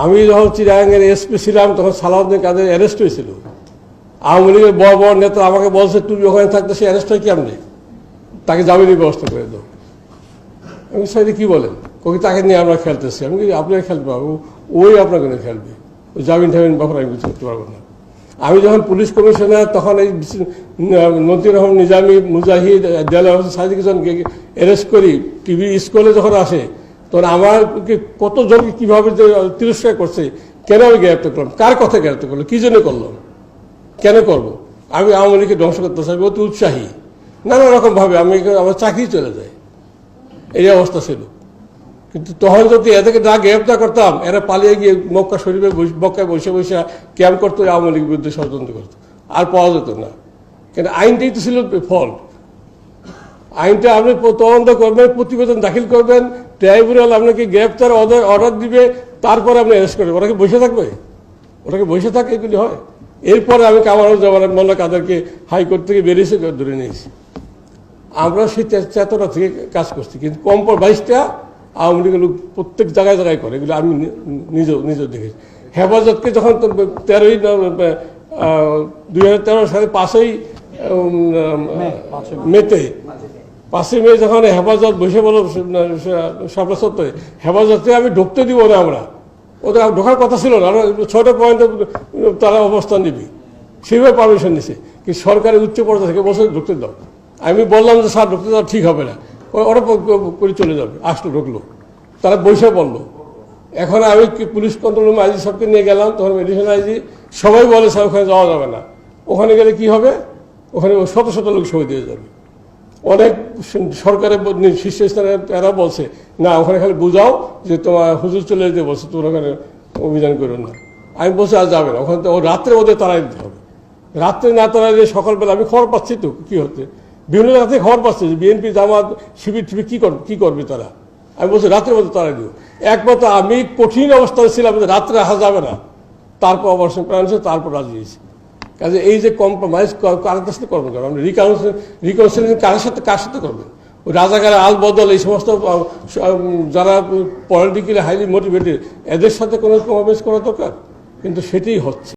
আমি যখন চিরাঙ্গের এসপি ছিলাম, তখন সালাউদ্দিন কাদের অ্যারেস্ট হয়েছিল। আওয়ামী লীগের বড় বড় নেতা আমাকে বলছে, তুমি ওখানে থাকতে সে অ্যারেস্ট হয় কেমনি? তাকে জামিনের ব্যবস্থা করে দাও। আমি সাইডে কী বলেন? ওকে তাকে নিয়ে আমরা খেলতেছি। আমি কি আপনারা খেলতে পারব ওই আপনাকে নিয়ে খেলবে। ওই জামিন টামিন ব্যাপারে আমি কিছু করতে পারব না। আমি যখন পুলিশ কমিশনার, তখন এই নজির রহমান নিজামী মুজাহিদ দেলা হোসেন অ্যারেস্ট করি। টিভি স্কুলে যখন আসে তখন আমার কতজনকে কীভাবে যে তিরস্কার করছে, কেন আমি গ্রেপ্তার করলাম? কার কথা গ্রেপ্তার করল কী জন্য করলাম? কেন করব? আমি আওয়ামী লীগকে ধ্বংস করতে চাই অতি উৎসাহী। নানা রকমভাবে আমি আমার চাকরি চলে যায়। এই অবস্থা ছিল। কিন্তু তখন যদি এদেরকে না গ্রেপ্তার করতাম, এরা পালিয়ে গিয়ে মক্কা শরীফে মক্কায় বসে বসে ক্যাম্প করতো, আওয়ামী লীগের বিরুদ্ধে ষড়যন্ত্র করতো। আর পাওয়া যেত না। কিন্তু আইনটাই তো ছিল ফল আইনটা আপনি তদন্ত করবেন প্রতিবেদন দাখিল করবেন ট্রাইব্যুনাল আপনাকে গ্রেপ্তার অর্ডার অর্ডার দিবে তারপরে আপনি অ্যারেস্ট করবেন। ওরা কি বসে থাকবে? ওরা কি বসে থাকে এগুলি হয়? এরপরে আমি কামারুল জামান মোল্লা কাদেরকে হাইকোর্ট থেকে বেরিয়েছে ধরে নিয়েছি। আমরা সেই চেতনা থেকে কাজ করছি। কিন্তু কম্পর বাইশটা আওয়ামী লীগের লোক প্রত্যেক জায়গায় জায়গায় করে। এগুলো আমি নিজেও নিজেও দেখেছি। হেফাজতকে যখন তেরোই দুই হাজার তেরো সালে পাঁচই মেতে পাঁচই মে যখন হেফাজত বসে বলো সাপলা সত্ত্বে হেফাজতে আমি ঢুকতে দিব না আমরা। ওদের ঢোকার কথা ছিল না। ছটা পয়েন্টে তারা অবস্থান নিবি। সেইভাবে পারমিশন নিছে। কিন্তু সরকারের উচ্চ পর্যায়ে থেকে বসে ঢুকতে দাও। আমি বললাম যে, স্যার, ঢুকতে দাও ঠিক হবে না। ওরা করে চলে যাবে। আসলো, ঢুকলো। তারা বসে বলল। এখন আমি পুলিশ কন্ট্রোল রুমে আইজি সবকে নিয়ে গেলাম, তখন মেডিসিন আইজি সবাই বলে, স্যার, ওখানে যাওয়া যাবে না। ওখানে গেলে কি হবে? ওখানে শত শত লোক শহীদ দিয়ে যাবে। অনেক সরকারের শীর্ষস্থানে এরা বলছে, না, ওখানে খালি বুঝাও যে তোমার হুজুর চলে যেতে বলছে, তোমরা ওখানে অভিযান করো না। আমি বলছি, আর যাবে না, ওখানে তো রাত্রে ওদের তাড়াই দিতে হবে। রাত্রে না তাড়াই দিয়ে সকালবেলা আমি খবর পাচ্ছি তো, কী হচ্ছে? বিভিন্ন জায়গা থেকে খবর পাচ্ছি যে বিএনপি, জামাত, শিবির, টিবির কী কর কী করবে তারা? আমি বলছি, রাত্রের মধ্যে তাড়াই দিও একমাত্র আমি কঠিন অবস্থায় ছিলাম যে রাত্রে আসা যাবে না। তারপর অবশ্যই প্রাণ তারপর রাজি হয়েছি। কাজে এই যে কম্প্রোমাইজ কার সাথে করবেন কারণ রিকাউন্সিল কার সাথে কার সাথে করবেন? রাজাকার আল বদল, এই সমস্ত যারা পলিটিক্যালি হাইলি মোটিভেটেড এদের সাথে কোনো কম্প্রোমাইজ করা দরকার? কিন্তু সেটাই হচ্ছে।